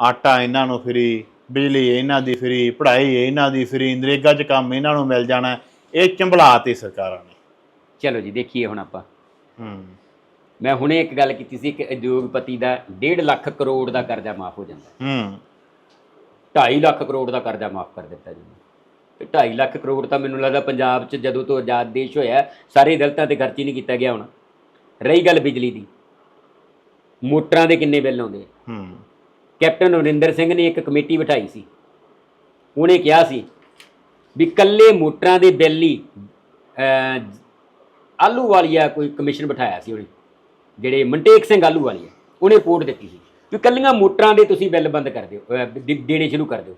ਆਟਾ ਇਹਨਾਂ ਨੂੰ ਫਰੀ ਬਿਜਲੀ ਇਹਨਾਂ ਦੀ ਫਰੀ ਪੜ੍ਹਾਈ ਇਹਨਾਂ ਦੀ ਫਰੀ ਨਰੇਗਾ 'ਚ ਕੰਮ ਇਹਨਾਂ ਨੂੰ ਮਿਲ ਜਾਣਾ ਇਹ ਚੰਬਲਾਤੀ ਸਰਕਾਰਾਂ ਨੇ। ਚਲੋ ਜੀ ਦੇਖੀਏ ਹੁਣ ਆਪਾਂ। ਹੂੰ। ਮੈਂ ਹੁਣੇ ਇੱਕ ਗੱਲ ਕੀਤੀ ਸੀ ਕਿ ਉਦਯੋਗਪਤੀ ਦਾ 1.5 ਲੱਖ ਕਰੋੜ ਦਾ ਕਰਜ਼ਾ ਮਾਫ ਹੋ ਜਾਂਦਾ। ਹੂੰ। 2.5 ਲੱਖ ਕਰੋੜ ਦਾ ਕਰਜ਼ਾ ਮਾਫ ਕਰ ਦਿੱਤਾ ਜੀ। ਤੇ 2.5 ਲੱਖ ਕਰੋੜ ਤਾਂ ਮੈਨੂੰ ਲੱਗਦਾ ਪੰਜਾਬ 'ਚ ਜਦੋਂ ਤੋਂ ਆਜ਼ਾਦ ਦੇਸ਼ ਹੋਇਆ ਸਾਰੇ ਦਲਤਾਂ ਤੇ ਖਰਚ ਹੀ ਨਹੀਂ ਕੀਤਾ ਗਿਆ ਹੁਣ। ਰਹੀ ਗੱਲ ਬਿਜਲੀ ਦੀ। ਮੋਟਰਾਂ ਦੇ ਕਿੰਨੇ ਬਿੱਲ ਆਉਂਦੇ? ਹੂੰ। ਕੈਪਟਨ ਅਮਰਿੰਦਰ ਸਿੰਘ ਨੇ ਇੱਕ ਕਮੇਟੀ ਬਿਠਾਈ ਸੀ। ਉਹਨੇ ਕਿਹਾ ਸੀ ਵੀ ਕੱਲੇ ਮੋਟਰਾਂ ਦੇ ਬਿੱਲ ਹੀ ਆਲੂ ਵਾਲੀਆ ਕੋਈ ਕਮਿਸ਼ਨ ਬਿਠਾਇਆ ਸੀ ਉਹਨੇ ਜਿਹੜੇ ਮਨਟੇਕ ਸਿੰਘ ਆਲੂ ਵਾਲੀਆ ਉਹਨੇ ਰਿਪੋਰਟ ਦਿੱਤੀ ਸੀ ਵੀ ਕੱਲੀਆਂ ਮੋਟਰਾਂ ਦੇ ਤੁਸੀਂ ਬਿੱਲ ਬੰਦ ਕਰ ਦਿਓ ਦੇਣੇ ਸ਼ੁਰੂ ਕਰ ਦਿਓ।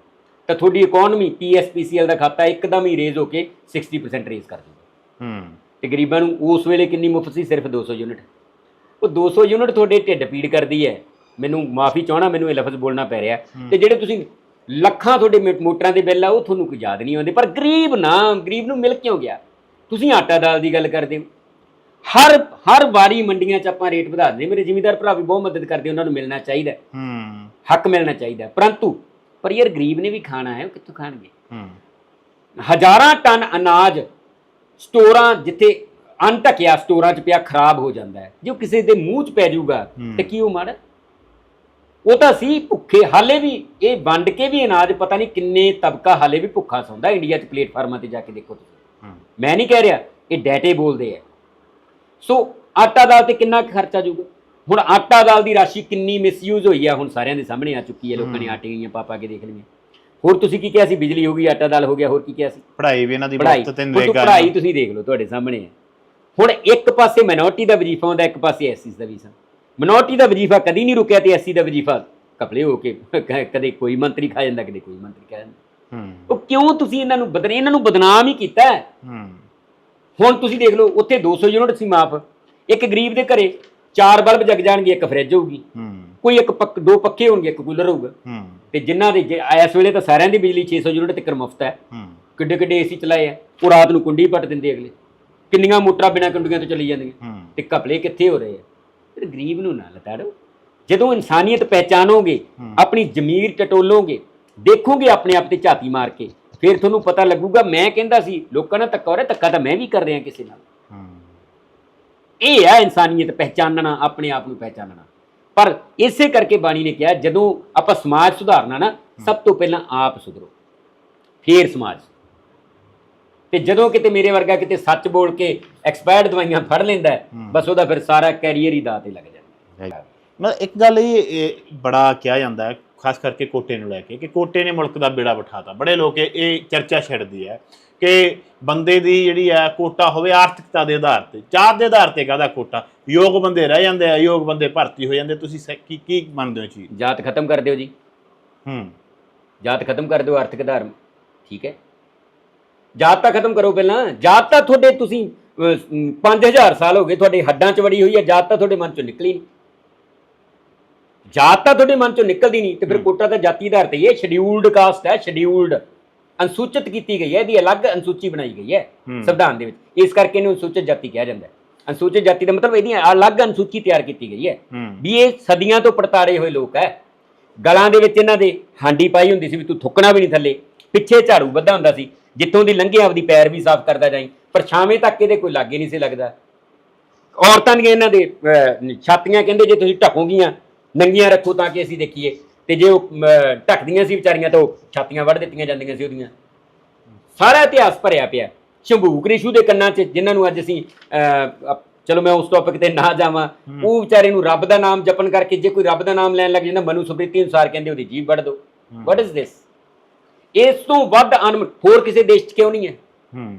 ਤਾਂ ਤੁਹਾਡੀ ਇਕਨੋਮੀ ਪੀਐਸਪੀਸੀਐਲ ਦਾ ਖਾਤਾ ਇੱਕਦਮ ਹੀ ਰੇਜ਼ ਹੋ ਕੇ 60% ਰੇਜ਼ ਕਰ ਦਿਓ। ਹੂੰ। ਤੇ ਗਰੀਬਾਂ ਨੂੰ ਉਸ ਵੇਲੇ ਕਿੰਨੀ ਮੁਫਤ ਸੀ? ਸਿਰਫ 200 ਯੂਨਿਟ। ਉਹ 200 ਯੂਨਿਟ ਤੁਹਾਡੇ ਢਿੱਡ ਪੀੜ ਕਰਦੀ ਹੈ। ਮੈਨੂੰ ਮਾਫੀ ਚਾਹਣਾ ਮੈਨੂੰ ਇਹ ਲਫ਼ਜ਼ ਬੋਲਣਾ ਪੈ ਰਿਹਾ। ਤੇ ਜਿਹੜੇ ਤੁਸੀਂ ਲੱਖਾਂ ਤੁਹਾਡੇ ਮੋਟਰਾਂ ਦੇ ਬਿੱਲ ਆ ਉਹ ਤੁਹਾਨੂੰ ਕੋਈ ਯਾਦ ਨਹੀਂ ਆਉਂਦੇ। ਪਰ ਗਰੀਬ ਨਾ ਗਰੀਬ ਨੂੰ ਮਿਲ ਕਿਉਂ ਗਿਆ? ਤੁਸੀਂ ਆਟਾ ਦਾਲ ਦੀ ਗੱਲ ਕਰਦੇ ਹੋ। ਹਰ ਹਰ ਵਾਰੀ ਮੰਡੀਆਂ 'ਚ ਆਪਾਂ ਰੇਟ ਵਧਾ ਦਿੰਦੇ। ਮੇਰੇ ਜ਼ਿਮੀਂਦਾਰ ਭਰਾ ਵੀ ਬਹੁਤ ਮਦਦ ਕਰਦੇ ਉਹਨਾਂ ਨੂੰ ਮਿਲਣਾ ਚਾਹੀਦਾ। ਹੈ, ਹੱਕ ਮਿਲਣਾ ਚਾਹੀਦਾ। ਪਰੰਤੂ ਪਰ ਯਾਰ ਗਰੀਬ ਨੇ ਵੀ ਖਾਣਾ ਹੈ ਉਹ ਕਿੱਥੋਂ ਖਾਣਗੇ? ਹੂੰ। ਹਜ਼ਾਰਾਂ ਟਨ ਅਨਾਜ ਸਟੋਰਾਂ ਜਿੱਥੇ ਅਣਢੱਕਿਆ ਸਟੋਰਾਂ 'ਚ ਪਿਆ ਖਰਾਬ ਹੋ ਜਾਂਦਾ ਹੈ। ਜੇ ਉਹ ਕਿਸੇ ਦੇ ਮੂੰਹ 'ਚ ਪੈ ਜਾਊਗਾ ਹੂੰ। ਤੇ ਕੀ ਉਹ ਮਾੜਾ? ਉਹ ਤਾਂ ਸੀ ਭੁੱਖੇ ਹਾਲੇ ਵੀ ਇਹ ਵੰਡ ਕੇ ਵੀ ਅਨਾਜ ਪਤਾ ਨਹੀਂ ਕਿੰਨੇ ਤਬਕਾ ਹਾਲੇ ਵੀ ਭੁੱਖਾ ਸੌਂਦਾ ਇੰਡੀਆ 'ਚ ਪਲੇਟਫਾਰਮਾਂ ਤੇ ਜਾ ਕੇ ਦੇਖੋ ਤੁਸੀਂ। ਮੈਂ ਨਹੀਂ ਕਹਿ ਰਿਹਾ ਇਹ ਡਾਟੇ ਬੋਲਦੇ ਆ। ਸੋ ਆਟਾ ਦਾਲ ਤੇ ਕਿੰਨਾ ਖਰਚਾ ਜਾਊਗਾ? ਹੁਣ ਆਟਾ ਦਾਲ ਦੀ ਰਾਸ਼ੀ ਕਿੰਨੀ ਮਿਸਯੂਜ਼ ਹੋਈ ਆ ਹੁਣ ਸਾਰਿਆਂ ਦੇ ਸਾਹਮਣੇ ਆ ਚੁੱਕੀ ਹੈ ਲੋਕਾਂ ਨੇ ਆਟੇ ਗਈਆਂ ਪਾ ਪਾ ਕੇ ਦੇਖ ਲਈਆਂ। ਹੋਰ ਤੁਸੀਂ ਕੀ ਕਿਹਾ ਸੀ? ਬਿਜਲੀ ਹੋ ਗਈ ਆਟਾ ਦਾਲ ਹੋ ਗਿਆ ਹੋਰ ਕੀ ਕਿਹਾ ਸੀ? ਪੜ੍ਹਾਈ ਵੀ ਇਹਨਾਂ ਦੀ ਮੁਫਤ ਤੇ ਨਰੇਗਾ ਪੜ੍ਹਾਈ ਤੁਸੀਂ ਦੇਖ ਲਓ ਤੁਹਾਡੇ ਸਾਹਮਣੇ ਹੈ ਹੁਣ ਇੱਕ ਪਾਸੇ ਮਿਨੋਰਟੀ ਦਾ ਵਜ਼ੀਫਾ ਹੁੰਦਾ ਇੱਕ ਪਾਸੇ ਐਸਸੀ ਦਾ ਵਜ਼ੀਫਾ। ਮਿਨੋਰਟੀ ਦਾ ਵਜ਼ੀਫਾ ਕਦੀ ਨਹੀਂ ਰੁਕਿਆ ਤੇ ਐਸਸੀ ਦਾ ਵਜ਼ੀਫਾ ਕਪਲੇ ਹੋ ਕੇ ਕਦੇ ਕੋਈ ਮੰਤਰੀ ਖਾ ਜਾਂਦਾ ਕਦੇ ਕੋਈ ਮੰਤਰੀ ਖਾ ਜਾਂਦਾ। ਹੂੰ। ਉਹ ਕਿਉਂ ਤੁਸੀਂ ਇਹਨਾਂ ਨੂੰ ਬਦਨ ਇਹਨਾਂ ਨੂੰ ਬਦਨਾਮ ਹੀ ਕੀਤਾ? ਹੁਣ ਤੁਸੀਂ ਦੇਖ ਲਓ ਉੱਥੇ 200 ਯੂਨਿਟ ਸੀ ਮਾਫ। ਇੱਕ ਗਰੀਬ ਦੇ ਘਰੇ ਚਾਰ ਬਲਬ ਜਗ ਜਾਣਗੇ ਇੱਕ ਫਰਿੱਜ ਹੋਊਗੀ। ਹੂੰ। ਕੋਈ ਇੱਕ ਪੱਕ ਦੋ ਪੱਖੇ ਹੋਣਗੇ ਇੱਕ ਕੂਲਰ ਹੋਊਗਾ। ਹੂੰ। ਤੇ ਜਿਨ੍ਹਾਂ ਦੇ ਇਸ ਵੇਲੇ ਤਾਂ ਸਾਰਿਆਂ ਦੀ ਬਿਜਲੀ 600 ਯੂਨਿਟ ਤੱਕ ਮੁਫਤ ਹੈ। ਹੂੰ। ਕਿੱਡੇ ਕਿੱਡੇ ਏਸੀ ਚਲਾਏ ਆ। ਉਹ ਰਾਤ ਨੂੰ ਕੁੰਡੀ ਪੱਟ ਦਿੰਦੇ ਅਗਲੇ। ਕਿੰਨੀਆਂ ਮੋਟਰਾਂ ਬਿਨਾਂ ਕੁੰਡੀਆਂ ਤੋਂ ਚੱਲੀ ਜਾਂਦੀਆਂ। ਤੇ ਘਪਲੇ ਕਿੱਥੇ ਹੋ ਰਹੇ ਆ? ਫਿਰ ਗਰੀਬ ਨੂੰ ਨਾ ਲਤਾੜੋ। ਜਦੋਂ ਇਨਸਾਨੀਅਤ ਪਹਿਚਾਨੋਗੇ। ਆਪਣੀ ਜ਼ਮੀਰ ਟਟੋਲੋਗੇ ਦੇਖੋਗੇ ਆਪਣੇ ਆਪ ਤੇ ਝਾਤੀ ਮਾਰ ਕੇ ਫਿਰ ਤੁਹਾਨੂੰ ਪਤਾ ਲੱਗੂਗਾ ਮੈਂ ਕਹਿੰਦਾ ਸੀ ਲੋਕਾਂ ਨਾਲ ਧੱਕਾ ਹੋ ਰਿਹਾ ਧੱਕਾ ਤਾਂ ਮੈਂ ਵੀ ਕਰ ਰਿਹਾ ਕਿਸੇ ਨਾਲ। ਇਹ ਹੈ ਇਨਸਾਨੀਅਤ ਪਹਿਚਾਨਣਾ ਆਪਣੇ ਆਪ ਨੂੰ ਪਹਿਚਾਨਣਾ। ਪਰ ਇਸੇ ਕਰਕੇ ਬਾਣੀ ਨੇ ਕਿਹਾ ਜਦੋਂ ਆਪਾਂ ਸਮਾਜ ਸੁਧਾਰਨਾ ਨਾ ਸਭ ਤੋਂ ਪਹਿਲਾਂ ਆਪ ਸੁਧਰੋ। ਫੇਰ ਸਮਾਜ ਤੇ ਜਦੋਂ ਕਿਤੇ ਮੇਰੇ ਵਰਗਾ ਕਿਤੇ ਸੱਚ ਬੋਲ ਕੇ ਐਕਸਪਾਇਰਡ ਦਵਾਈਆਂ ਫੜ ਲੈਂਦਾ। ਬਸ ਉਹਦਾ ਫਿਰ ਸਾਰਾ ਕੈਰੀਅਰ ਹੀ ਦਾਅ ਤੇ ਲੱਗ ਜਾਂਦਾ। ਹੈ। ਮੈਂ ਇੱਕ ਗੱਲ ਇਹ ਬੜਾ ਕਿਹਾ ਜਾਂਦਾ ਹੈ ਖਾਸ ਕਰਕੇ ਕੋਟੇ ਨੂੰ ਲੈ ਕੇ ਕਿ ਕੋਟੇ ਨੇ ਮੁਲਕ ਦਾ ਬੇੜਾ ਬਿਠਾਤਾ। ਬੜੇ ਲੋਕ ਇਹ- ਚਰਚਾ ਛਿੜਦੀ ਹੈ ਕਿ ਬੰਦੇ ਦੀ ਜਿਹੜੀ ਹੈ ਕੋਟਾ ਹੋਵੇ ਆਰਥਿਕਤਾ ਦੇ ਆਧਾਰ ਤੇ ਚਾਰ ਦੇ ਆਧਾਰ ਤੇ ਕਾਹਦਾ ਕੋਟਾ? ਯੋਗ ਬੰਦੇ ਰਹਿ ਜਾਂਦੇ ਆ ਯੋਗ ਬੰਦੇ ਭਰਤੀ ਹੋ ਜਾਂਦੇ ਤੁਸੀਂ ਕੀ ਕੀ ਮੰਨਦੇ ਹੋ ਚੀਜ਼? ਜਾਤ ਖਤਮ ਕਰ ਦਿਓ ਜੀ। ਹੂੰ। ਜਾਤ ਖਤਮ ਕਰ ਦਿਓ ਆਰਥਿਕ ਆਧਾਰ ਠੀਕ ਹੈ? ਜਾਤ ਤਾਂ ਖਤਮ ਕਰੋ ਪਹਿਲਾਂ। ਜਾਤ ਤਾਂ ਤੁਹਾਡੇ ਤੁਸੀਂ 5000 ਸਾਲ ਹੋ ਗਏ ਤੁਹਾਡੇ ਹੱਡਾਂ 'ਚ ਵੜੀ ਹੋਈ ਹੈ ਜਾਤ ਤਾਂ ਤੁਹਾਡੇ ਮਨ 'ਚੋਂ ਨਿਕਲੀ ਨਹੀਂ। ਜਾਤ ਤਾਂ ਤੁਹਾਡੇ ਮਨ 'ਚੋਂ ਨਿਕਲਦੀ ਨਹੀਂ ਤੇ ਫਿਰ। ਕੋਟਾ ਤਾਂ ਜਾਤੀ ਆਧਾਰ ਤੇ ਹੀ ਹੈ ਸ਼ਡਿਊਲਡ ਕਾਸਟ ਹੈ ਸ਼ਡਿਊਲਡ ਅਨੁਸੂਚਿਤ ਕੀਤੀ ਗਈ ਹੈ ਇਹਦੀ ਅਲੱਗ ਅਨੁਸੂਚੀ ਬਣਾਈ ਗਈ ਹੈ। ਸੰਵਿਧਾਨ ਦੇ ਵਿੱਚ। ਇਸ ਕਰਕੇ ਇਹਨੂੰ ਅਨੁਸੂਚਿਤ ਜਾਤੀ ਕਿਹਾ ਜਾਂਦਾ ਹੈ। ਅਨੁਸੂਚਿਤ ਜਾਤੀ ਦਾ ਮਤਲਬ ਇਹਦੀ ਅਲੱਗ ਅਨੁਸੂਚੀ ਤਿਆਰ ਕੀਤੀ ਗਈ ਹੈ। ਹੂੰ। ਵੀ ਇਹ ਸਦੀਆਂ ਤੋਂ ਪੜਤਾੜੇ ਹੋਏ ਲੋਕ ਹੈ। ਗਲਾਂ ਦੇ ਵਿੱਚ ਇਹਨਾਂ ਦੇ ਹਾਂਡੀ ਪਾਈ ਹੁੰਦੀ ਸੀ ਵੀ ਤੂੰ ਥੁੱਕਣਾ ਵੀ ਨਹੀਂ ਥੱਲੇ। ਪਿੱਛੇ ਝਾੜੂ ਵੱਧਾ ਹੁੰਦਾ ਸੀ। ਜਿੱਥੋਂ ਦੀ ਲੰਘੇ ਆਪਦੀ ਪੈਰ ਵੀ ਸਾਫ਼ ਕਰਦਾ ਜਾਈ ਪਰ ਛਾਵੇਂ ਤੱਕ ਇਹਦੇ ਕੋਈ ਲਾਗੇ ਨਹੀਂ ਸੀ ਲੱਗਦਾ। ਔਰਤਾਂ ਦੀਆਂ ਇਹਨਾਂ ਦੇ ਛਾਤੀਆਂ ਕਹਿੰਦੇ ਜੇ ਤੁਸੀਂ ਢਕੋਗੀਆਂ ਨੰਗੀਆਂ ਰੱਖੋ ਤਾਂ ਕਿ ਅਸੀਂ ਦੇਖੀਏ। ਤੇ ਜੇ ਉਹ ਢੱਕਦੀਆਂ ਸੀ ਵਿਚਾਰੀਆਂ ਤਾਂ ਉਹ ਛਾਤੀਆਂ ਵੱਢ ਦਿੱਤੀਆਂ ਜਾਂਦੀਆਂ ਸੀ ਉਹਦੀਆਂ। ਸਾਰਾ ਇਤਿਹਾਸ ਭਰਿਆ ਪਿਆ। ਸ਼ੰਭੂ ਕ੍ਰਿਸ਼ੂ ਦੇ ਕੰਨਾਂ 'ਚ ਜਿਨ੍ਹਾਂ ਨੂੰ ਅੱਜ ਅਸੀਂ ਚਲੋ ਮੈਂ ਉਸ ਟੌਪਿਕ ਤੇ ਨਾ ਜਾਵਾਂ ਉਹ ਵਿਚਾਰੇ ਨੂੰ ਰੱਬ ਦਾ ਨਾਮ ਜਪਣ ਕਰਕੇ ਜੇ ਕੋਈ ਰੱਬ ਦਾ ਨਾਮ ਲੈਣ ਲੱਗ ਜਾਂਦਾ ਮਨੂ ਅਨੁਸਾਰ ਕਹਿੰਦੇ ਉਹਦੀ ਜੀਭ ਵੱਢ ਦਿਓ। ਵਾਟ ਇਜ਼ ਦਿਸ ਇਸ ਤੋਂ ਵੱਧ ਅਨਮ ਹੋਰ ਕਿਸੇ ਦੇਸ਼ 'ਚ ਕਿਉਂ ਨਹੀਂ ਹੈ? ਹੂੰ।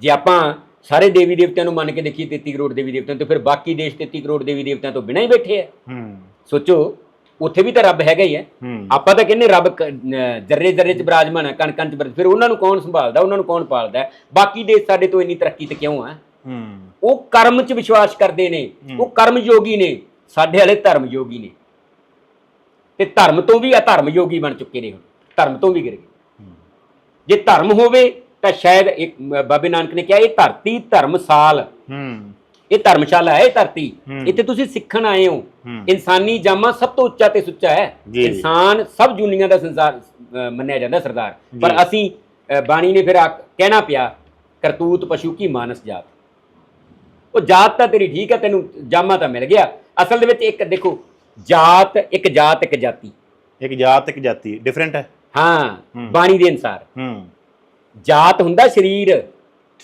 ਜੇ ਆਪਾਂ ਸਾਰੇ ਦੇਵੀ ਦੇਵਤਿਆਂ ਨੂੰ ਮੰਨ ਕੇ ਦੇਖੀਏ 33 ਕਰੋੜ ਦੇਵੀ ਦੇਵਤਿਆਂ ਤੋਂ ਫਿਰ ਬਾਕੀ ਦੇਸ਼ 33 ਕਰੋੜ ਦੇਵੀ ਦੇਵਤਿਆਂ ਤੋਂ ਬਿਨਾਂ ਹੀ ਬੈਠੇ ਆ ਹੂੰ। ਸੋਚੋ ਉੱਥੇ ਵੀ ਤਾਂ ਰੱਬ ਹੈਗਾ ਹੀ ਹੈ। ਆਪਾਂ ਤਾਂ ਕਹਿੰਦੇ ਰੱਬ ਜਰਰੇ ਜਰਰੇ ਚ ਬਿਰਾਜਮਾਨ ਹੈ ਕਣ ਕਣ ਚ ਫਿਰ ਉਹਨਾਂ ਨੂੰ ਕੌਣ ਸੰਭਾਲਦਾ ਉਹਨਾਂ ਨੂੰ ਕੌਣ ਪਾਲਦਾ? ਬਾਕੀ ਦੇਸ਼ ਸਾਡੇ ਤੋਂ ਇੰਨੀ ਤਰੱਕੀ ਤੇ ਕਿਉਂ ਹੈ? ਹੂੰ। ਉਹ ਕਰਮ ਚ ਵਿਸ਼ਵਾਸ ਕਰਦੇ ਨੇ ਉਹ ਕਰਮ ਯੋਗੀ ਨੇ ਸਾਡੇ ਵਾਲੇ ਧਰਮ ਯੋਗੀ ਨੇ। ਤੇ ਧਰਮ ਤੋਂ ਵੀ ਅਧਰਮ ਯੋਗੀ ਬਣ ਚੁੱਕੇ ਨੇ ਹੁਣ। ਧਰਮ ਤੋਂ ਵੀ ਗਿਰ ਗਏ। ਜੇ ਧਰਮ ਹੋਵੇ ਤਾਂ ਸ਼ਾਇਦ ਇੱਕ ਬਾਬੇ ਨਾਨਕ ਨੇ ਕਿਹਾ ਇਹ ਧਰਤੀ ਧਰਮਸਾਲ। ਹੂੰ। ਇਹ ਧਰਮਸ਼ਾਲਾ ਹੈ ਇਹ ਧਰਤੀ। ਇੱਥੇ ਤੁਸੀਂ ਸਿੱਖਣ ਆਏ ਹੋ। ਇਨਸਾਨੀ ਜਾਮਾ ਸਭ ਤੋਂ ਉੱਚਾ ਤੇ ਸੁੱਚਾ ਹੈ। ਇਨਸਾਨ ਸਭ ਦੁਨੀਆ ਦਾ ਸੰਸਾਰ ਮੰਨਿਆ ਜਾਂਦਾ ਸਰਦਾਰ। ਪਰ। ਅਸੀਂ ਬਾਣੀ ਨੇ ਫਿਰ ਕਹਿਣਾ ਪਿਆ ਕਰਤੂਤ ਪਸ਼ੂ ਕੀ ਮਾਨਸ ਜਾਤ? ਉਹ ਜਾਤ ਤਾਂ ਤੇਰੀ ਠੀਕ ਹੈ ਤੈਨੂੰ ਜਾਮਾ ਤਾਂ ਮਿਲ ਗਿਆ। ਅਸਲ ਦੇ ਵਿੱਚ ਇੱਕ ਦੇਖੋ ਜਾਤ ਇੱਕ ਜਾਤ ਇੱਕ ਜਾਤੀ। ਇੱਕ ਜਾਤ ਇੱਕ ਜਾਤੀ ਡਿਫਰੈਂਟ ਹੈ। ਹਾਂ। ਬਾਣੀ ਦੇ ਅਨਸਾਰ। ਹੂੰ। ਜਾਤ ਹੁੰਦਾ ਸਰੀਰ।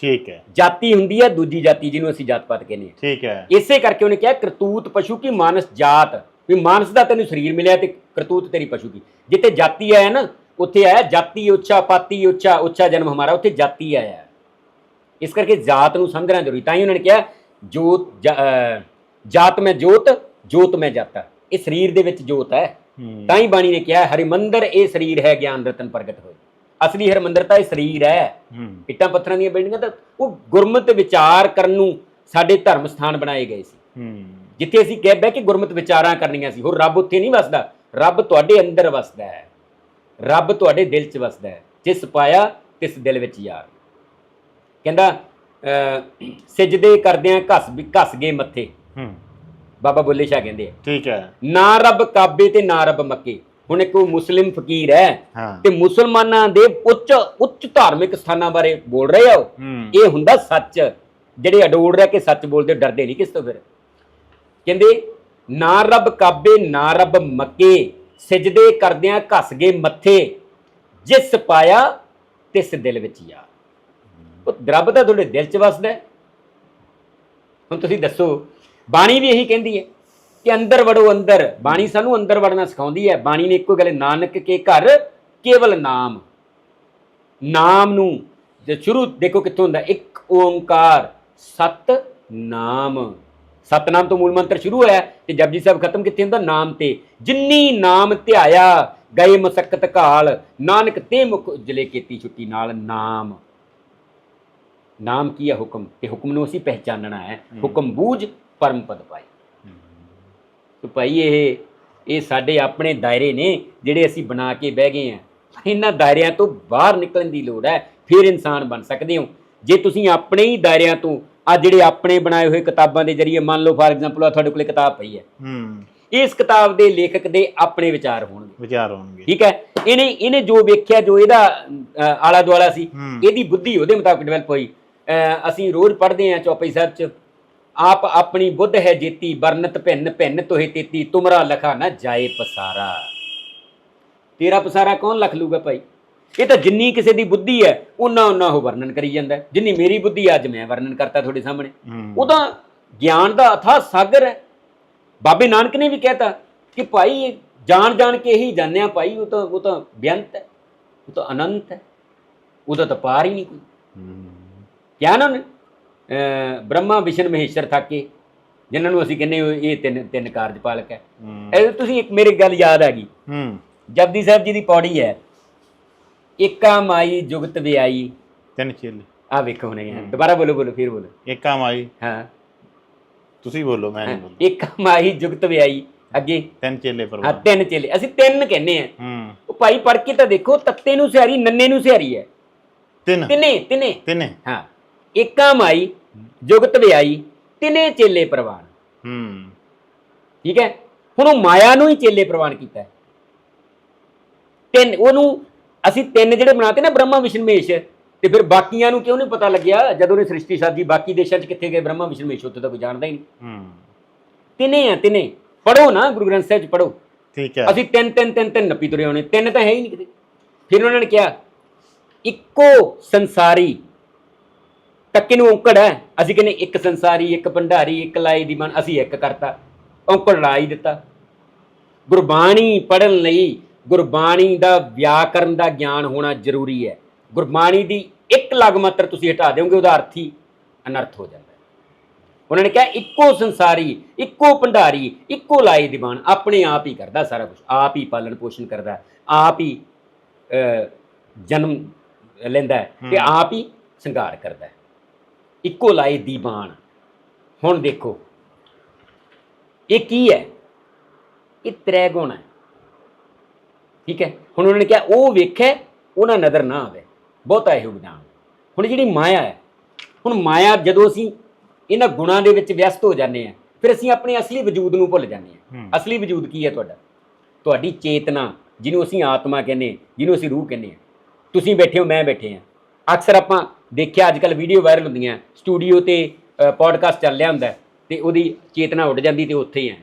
ਠੀਕ ਹੈ। ਜਾਤੀ ਹੁੰਦੀ ਹੈ ਦੂਜੀ ਜਾਤੀ ਜਿਹਨੂੰ ਅਸੀਂ ਜਾਤ ਪਾਤ ਕਹਿੰਦੇ ਹਾਂ। ਠੀਕ ਹੈ। ਇਸੇ ਕਰਕੇ ਉਹਨੇ ਕਿਹਾ ਕਰਤੂਤ ਪਸ਼ੂ ਕੀ ਮਾਨਸ ਜਾਤ। ਵੀ ਮਾਨਸ ਦਾ ਤੈਨੂੰ ਸਰੀਰ ਮਿਲਿਆ ਤੇ ਕਰਤੂਤ ਤੇਰੀ ਪਸ਼ੂ ਕੀ ਜਿੱਥੇ ਜਾਤੀ ਆਇਆ ਨਾ ਉੱਥੇ ਆਇਆ ਜਾਤੀ ਉੱਚਾ ਪਾਤੀ ਉੱਚਾ ਉੱਚਾ ਜਨਮ ਹਮਾਰਾ ਉੱਥੇ ਜਾਤੀ ਆਇਆ। ਇਸ ਕਰਕੇ ਜਾਤ ਨੂੰ ਸਮਝਣਾ ਜ਼ਰੂਰੀ। ਤਾਂ ਹੀ ਉਹਨਾਂ ਨੇ ਕਿਹਾ ਜੋਤ ਜਾਤ ਮੈਂ ਜੋਤ ਜੋਤ ਮੈਂ ਜਾਤਾ। ਇਹ ਸਰੀਰ ਦੇ ਵਿੱਚ ਜੋਤ ਹੂੰ। ਤਾਂ ਹੀ ਬਾਣੀ ਨੇ ਕਿਹਾ ਹਰਿਮੰਦਰ ਇਹ ਸਰੀਰ ਹੈ ਗਿਆਨ ਰਤਨ ਪ੍ਰਗਟ ਹੋਏ। ਅਸਲੀ ਹਰਿਮੰਦਰ ਤਾਂ ਇਹ ਸਰੀਰ ਹੈ। ਇੱਟਾਂ ਪੱਥਰਾਂ ਦੀਆਂ ਬਿਲਡਿੰਗਾਂ ਤਾਂ ਉਹ ਗੁਰਮਤਿ ਵਿਚਾਰ ਕਰਨ ਨੂੰ ਸਾਡੇ ਧਰਮ ਸਥਾਨ ਬਣਾਏ ਗਏ ਸੀ। ਜਿੱਥੇ ਅਸੀਂ ਕਹਿ ਬਹਿ ਕੇ ਗੁਰਮਤਿ ਵਿਚਾਰਾਂ ਕਰਨੀਆਂ ਸੀ ਹੋਰ ਰੱਬ ਉੱਥੇ ਨਹੀਂ ਵਸਦਾ। ਰੱਬ ਤੁਹਾਡੇ ਅੰਦਰ ਵਸਦਾ ਹੈ। ਰੱਬ ਤੁਹਾਡੇ ਦਿਲ 'ਚ ਵਸਦਾ ਹੈ। ਜਿਸ ਪਾਇਆ ਤਿਸ ਦਿਲ ਵਿੱਚ ਯਾਰ। ਕਹਿੰਦਾ ਸਿਜਦੇ ਕਰਦਿਆਂ ਘਸ ਵੀ ਘਸ ਗਏ ਮੱਥੇ। ਬਾਬਾ ਬੁੱਲੇ ਸ਼ਾਹ ਕਹਿੰਦੇ ਆ। ਠੀਕ ਹੈ। ਨਾ ਰੱਬ ਕਾਬੇ ਤੇ ਨਾ ਰੱਬ ਮੱਕੇ। ਹੁਣ ਇੱਕ ਉਹ ਮੁਸਲਿਮ ਫਕੀਰ ਹੈ ਹਾਂ। ਤੇ ਮੁਸਲਮਾਨਾਂ ਦੇ ਉੱਚ ਉੱਚ ਧਾਰਮਿਕ ਸਥਾਨਾਂ ਬਾਰੇ ਬੋਲ ਰਹੇ ਆ ਉਹ ਇਹ ਹੁੰਦਾ ਸੱਚ। ਜਿਹੜੇ ਅਡੋੜ ਰਹਿ ਕੇ ਸੱਚ ਬੋਲਦੇ ਡਰਦੇ ਨਹੀਂ ਕਿਸ ਤੋਂ ਫਿਰ। ਕਹਿੰਦੇ ਨਾ ਰੱਬ ਕਾਬੇ ਨਾ ਰੱਬ ਮੱਕੇ। ਸਜਦੇ ਕਰਦਿਆਂ ਘਸ ਗਏ ਮੱਥੇ। ਜਿਸ ਪਾਇਆ ਤਿਸ ਦਿਲ ਵਿੱਚ ਯਾਰ। ਉਹ ਰੱਬ ਤਾਂ ਤੁਹਾਡੇ ਦਿਲ 'ਚ ਵਸਦਾ ਹੈ। ਹੁਣ ਤੁਸੀਂ ਦੱਸੋ ਬਾਣੀ ਵੀ ਇਹੀ ਕਹਿੰਦੀ ਹੈ ਕਿ ਅੰਦਰ ਵੜੋ ਅੰਦਰ। ਬਾਣੀ ਸਾਨੂੰ ਅੰਦਰ ਵੜਨਾ ਸਿਖਾਉਂਦੀ ਹੈ। ਬਾਣੀ ਨੇ ਇੱਕੋ ਗੱਲ ਨਾਨਕ ਕੇ ਘਰ ਕੇਵਲ ਨਾਮ। ਨਾਮ ਨੂੰ ਜੇ ਸ਼ੁਰੂ ਦੇਖੋ ਕਿੱਥੋਂ ਹੁੰਦਾ ਇੱਕ ਓੰਕਾਰ ਸਤ ਨਾਮ। ਸਤਨਾਮ ਤੋਂ ਮੂਲ ਮੰਤਰ ਸ਼ੁਰੂ ਹੋਇਆ ਤੇ ਜਪਜੀ ਸਾਹਿਬ ਖਤਮ ਕਿੱਥੇ ਹੁੰਦਾ? ਨਾਮ ਤੇ। ਜਿੰਨੀ ਨਾਮ ਧਿਆਇਆ ਗਏ ਮਸਕਤ ਕਾਲ ਨਾਨਕ ਤੇ ਮੁਖ ਉਜਲੇ ਕੀਤੀ ਛੁੱਟੀ ਨਾਲ ਨਾਮ। ਨਾਮ ਕੀ ਹੈ ਹੁਕਮ? ਤੇ ਹੁਕਮ ਨੂੰ ਅਸੀਂ ਪਹਿਚਾਨਣਾ ਹੈ। ਹੁਕਮ ਬੂਝ ਪਰਮ ਪਦ ਪਾਈ। ਤੇ ਭਾਈ ਇਹ ਇਹ ਸਾਡੇ ਆਪਣੇ ਦਾਇਰੇ ਨੇ ਜਿਹੜੇ ਅਸੀਂ ਬਣਾ ਕੇ ਬਹਿ ਗਏ ਆ ਇਹਨਾਂ ਦਾਇਰਿਆਂ ਤੋਂ ਬਾਹਰ ਨਿਕਲਣ ਦੀ ਲੋੜ ਹੈ ਫਿਰ ਇਨਸਾਨ ਬਣ ਸਕਦੇ ਹੋ। ਜੇ ਤੁਸੀਂ ਆਪਣੇ ਹੀ ਦਾਇਰਿਆਂ ਤੋਂ ਆ ਜਿਹੜੇ ਆਪਣੇ ਬਣਾਏ ਹੋਏ ਕਿਤਾਬਾਂ ਦੇ ਜਰੀਏ ਮੰਨ ਲਓ ਫਾਰ ਐਗਜ਼ਾਮਪਲ ਆ ਤੁਹਾਡੇ ਕੋਲੇ ਕਿਤਾਬ ਪਈ ਹੈ। ਹੂੰ। ਇਸ ਕਿਤਾਬ ਦੇ ਲੇਖਕ ਦੇ ਆਪਣੇ ਵਿਚਾਰ ਹੋਣਗੇ। ਵਿਚਾਰ ਹੋਣਗੇ। ਠੀਕ ਹੈ? ਇਹਨੇ ਇਹਨੇ ਜੋ ਵੇਖਿਆ ਜੋ ਇਹਦਾ ਆਲਾ ਦੁਆਲਾ ਸੀ। ਇਹਦੀ ਬੁੱਧੀ ਉਹਦੇ ਮੁਤਾਬਕ ਡਿਵੈਲਪ ਹੋਈ। ਅਸੀਂ ਰੋਜ਼ ਪੜ੍ਹਦੇ ਹਾਂ ਚੌਪਈ ਸਾਹਿਬ ਚ। ਆਪ ਆਪਣੀ ਬੁੱਧ ਹੈ ਜੀਤੀ ਬਰਨਤ ਭਿੰਨ ਭਿੰਨ ਤੋਹਿ ਤੇਤੀ ਤੁਮਰਾ ਲਖਾ ਨਾ ਜਾਏ ਪਸਾਰਾ। ਤੇਰਾ ਪਸਾਰਾ ਕੌਣ ਲਖ ਲੂਗਾ ਭਾਈ? ਇਹ ਤਾਂ ਜਿੰਨੀ ਕਿਸੇ ਦੀ ਬੁੱਧੀ ਹੈ ਉਹਨਾਂ ਉਹਨਾਂ ਉਹ ਵਰਣਨ ਕਰੀ ਜਾਂਦਾ। ਜਿੰਨੀ ਮੇਰੀ ਬੁੱਧੀ ਅੱਜ ਮੈਂ ਵਰਣਨ ਕਰਤਾ ਤੁਹਾਡੇ ਸਾਹਮਣੇ। ਹੂੰ। ਉਹਦਾ ਗਿਆਨ ਦਾ ਅਥਾ ਸਾਗਰ ਹੈ। ਬਾਬੇ ਨਾਨਕ ਨੇ ਵੀ ਕਹਿਤਾ ਕਿ ਭਾਈ ਜਾਣ ਜਾਣ ਕੇ ਹੀ ਜਾਣਿਆ ਭਾਈ ਉਹ ਤਾਂ ਉਹ ਤਾਂ ਬੇਅੰਤ ਹੈ ਉਹ ਤਾਂ ਅਨੰਤ ਹੈ ਉਹਦਾ ਤਾਂ ਪਾਰ ਹੀ ਨਹੀਂ ਕੋਈ। ਕਿਹਾ ਨਾ ਬ੍ਰਹਮਾ ਵਿਸ਼ਨ ਮਹੇਸ਼ਰ ਥਾਕੇ ਜਿਨ੍ਹਾਂ ਨੂੰ ਅਸੀਂ ਕਹਿੰਦੇ ਹਾਂ ਇਹ ਤਿੰਨ ਤਿੰਨ ਕਾਰਜ ਪਾਲਕ ਹੈ। ਹੂੰ। ਇਹ ਤੁਸੀਂ ਇੱਕ ਮੇਰੀ ਗੱਲ ਯਾਦ ਆ ਗਈ ਹੂੰ। ਜਪਦੀ ਸਾਹਿਬ ਜੀ ਦੀ ਪੌੜੀ ਹੈ। ਏਕਾ ਮਾਈ ਜੁਗਤ ਵਿਆਈ। ਤਿੰਨ ਚੇਲੇ ਆ ਵੇਖੋ ਹੁਣੇ ਦੁਬਾਰਾ ਬੋਲੋ ਬੋਲੋ ਫਿਰ ਬੋਲੋ। ਏਕਾ ਮਾਈ। ਹਾਂ। ਤੁਸੀਂ ਬੋਲੋ ਮੈਂ ਨਹੀਂ ਬੋਲਦਾ। ਏਕਾ ਮਾਈ ਜੁਗਤ ਵਿਆਈ। ਅੱਗੇ। ਤਿੰਨ ਚੇਲੇ ਹਾਂ ਪਰਵਾਹ ਤਿੰਨ ਚੇਲੇ। ਅਸੀਂ ਤਿੰਨ ਕਹਿੰਨੇ ਆ ਹੂੰ। ਉਹ ਭਾਈ ਪੜ ਕੇ ਤਾਂ ਦੇਖੋ ਤੱਤੇ ਨੂੰ ਸਿਆਰੀ ਨੰਨੇ ਨੂੰ ਸਿਆਰੀ ਹੈ। ਤਿੰਨ। ਤਿੰਨੇ ਤਿੰਨੇ। ਤਿੰਨੇ। ਹਾਂ। ਏਕਾ ਮਾਈ ਜੁਗਤ ਵਿਆਈ ਤਿੰਨੇ ਚੇਲੇ ਪ੍ਰਵਾਨ। ਹੂੰ। ਠੀਕ ਹੈ? ਹੁਣ ਉਹ ਮਾਇਆ ਨੂੰ ਹੀ ਚੇਲੇ ਪ੍ਰਵਾਨ ਕੀਤਾ ਹੈ। ਤਿੰਨ ਉਹਨੂੰ ਅਸੀਂ ਤਿੰਨ ਜਿਹੜੇ ਬਣਾਤੇ ਨਾ ਬ੍ਰਹਮਾ ਵਿਸ਼ਨ ਮਹੇਸ਼ ਤੇ ਫਿਰ ਬਾਕੀਆਂ ਨੂੰ ਕਿਉਂ ਨਹੀਂ ਪਤਾ ਲੱਗਿਆ? ਜਦੋਂ ਨੇ ਸ੍ਰਿਸ਼ਟੀ ਸਾਜੀ ਬਾਕੀ ਦੇਸ਼ਾਂ 'ਚ ਕਿੱਥੇ ਗਏ ਬ੍ਰਹਮਾ ਵਿਸ਼ਨ ਮਹੇਸ਼ ਉੱਥੇ ਤਾਂ ਕੋਈ ਜਾਣਦਾ ਹੀ ਨਹੀਂ। ਹੂੰ। ਤਿੰਨੇ ਆ ਤਿੰਨੇ। ਪੜੋ ਨਾ ਗੁਰੂ ਗ੍ਰੰਥ ਸਾਹਿਬ 'ਚ ਪੜੋ ਠੀਕ ਹੈ। ਅਸੀਂ ਤਿੰਨ ਤਿੰਨ ਤਿੰਨ ਤਿੰਨ ਨੱਪੀ ਤੁਰੇ ਹੋਣੇ। ਤਿੰਨ ਤਾਂ ਹੈ ਹੀ ਨਹੀਂ ਕਿਤੇ। ਫਿਰ ਉਹਨਾਂ ਨੇ ਕਿਹਾ ਇੱਕੋ ਸੰਸਾਰੀ ਟੱਕੇ ਨੂੰ ਔਂਕੜ ਹੈ। ਅਸੀਂ ਕਹਿੰਦੇ ਇੱਕ ਸੰਸਾਰੀ ਇੱਕ ਭੰਡਾਰੀ ਇੱਕ ਲਾਈ ਦੀ ਮਨ ਅਸੀਂ ਇੱਕ ਕਰਤਾ। ਔਂਕੜ ਲਾ ਹੀ ਦਿੱਤਾ। ਗੁਰਬਾਣੀ ਪੜਨ ਲਈ ਗੁਰਬਾਣੀ ਦਾ ਵਿਆਕਰਨ ਦਾ ਗਿਆਨ ਹੋਣਾ ਜ਼ਰੂਰੀ ਹੈ। ਗੁਰਬਾਣੀ ਦੀ ਇੱਕ ਲਗ ਮਾਤਰ ਤੁਸੀਂ ਹਟਾ ਦਿਓਗੇ ਉਹਦਾ ਅਰਥ ਹੀ ਅਨਰਥ ਹੋ ਜਾਂਦਾ ਉਹਨਾਂ ਨੇ ਕਿਹਾ ਇੱਕੋ ਸੰਸਾਰੀ ਇੱਕੋ ਭੰਡਾਰੀ ਇੱਕੋ ਲਾਏ ਦੀਵਾਨ ਆਪਣੇ ਆਪ ਹੀ ਕਰਦਾ ਸਾਰਾ ਕੁਝ ਆਪ ਹੀ ਪਾਲਣ ਪੋਸ਼ਣ ਕਰਦਾ ਆਪ ਹੀ ਜਨਮ ਲੈਂਦਾ ਹੈ ਤੇ। ਆਪ ਹੀ ਸੰਘਾਰ ਕਰਦਾ ਇੱਕੋ ਲਾਈ ਦੀ ਬਾਣ। ਹੁਣ ਦੇਖੋ ਇਹ ਕੀ ਹੈ? ਇਹ ਤ੍ਰੈ ਗੁਣ ਹੈ। ਠੀਕ ਹੈ? ਹੁਣ ਉਹਨਾਂ ਨੇ ਕਿਹਾ ਉਹ ਵੇਖੇ ਉਹਨਾਂ ਨਜ਼ਰ ਨਾ ਆਵੇ। ਬਹੁਤਾ ਇਹ ਵਿਗਿਆਨ ਹੁਣ ਜਿਹੜੀ ਮਾਇਆ ਹੈ ਹੁਣ ਮਾਇਆ ਜਦੋਂ ਅਸੀਂ ਇਹਨਾਂ ਗੁਣਾਂ ਦੇ ਵਿੱਚ ਵਿਅਸਤ ਹੋ ਜਾਂਦੇ ਆ ਫਿਰ ਅਸੀਂ ਆਪਣੇ ਅਸਲੀ ਵਜੂਦ ਨੂੰ ਭੁੱਲ ਜਾਂਦੇ ਆ ਅਸਲੀ ਵਜੂਦ ਕੀ ਹੈ ਤੁਹਾਡਾ? ਤੁਹਾਡੀ ਚੇਤਨਾ ਜਿਹਨੂੰ ਅਸੀਂ ਆਤਮਾ ਕਹਿੰਦੇ ਜਿਹਨੂੰ ਅਸੀਂ ਰੂਹ ਕਹਿੰਦੇ ਆ ਤੁਸੀਂ ਬੈਠੇ ਹੋ ਮੈਂ ਬੈਠੇ ਆ ਅਕਸਰ ਆਪਾਂ ਦੇਖਿਆ ਅੱਜ ਕੱਲ ਵੀਡੀਓ ਵਾਇਰਲ ਹੁੰਦੀਆਂ। ਸਟੂਡੀਓ ਤੇ ਪੋਡਕਾਸਟ ਚੱਲ ਰਿਹਾ ਹੁੰਦਾ ਤੇ ਉਹਦੀ ਚੇਤਨਾ ਉੱਡ ਜਾਂਦੀ ਤੇ ਉੱਥੇ ਹੀ ਹੈ।